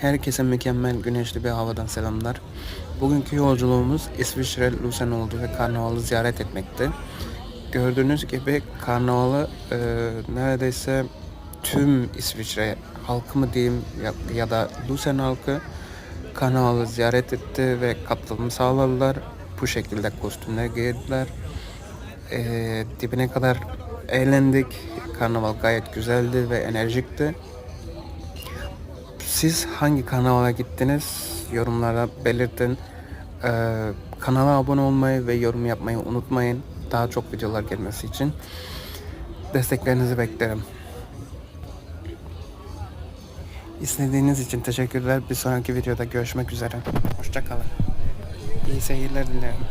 Herkese mükemmel güneşli bir havadan selamlar. Bugünkü yolculuğumuz İsviçre Luzern oldu ve karnavalı ziyaret etmekte. Gördüğünüz gibi karnavalı e, neredeyse tüm İsviçre halkı mı diyeyim ya, ya da Luzern halkı karnavalı ziyaret etti ve katılım sağladılar. Bu şekilde kostümler giydiler. E, dibine kadar eğlendik. Karnaval gayet güzeldi ve enerjikti. Siz hangi kanala gittiniz? Yorumlara belirtin. Ee, kanala abone olmayı ve yorum yapmayı unutmayın. Daha çok videolar gelmesi için. Desteklerinizi beklerim. İzlediğiniz için teşekkürler. Bir sonraki videoda görüşmek üzere. Hoşçakalın. İyi seyirler dilerim.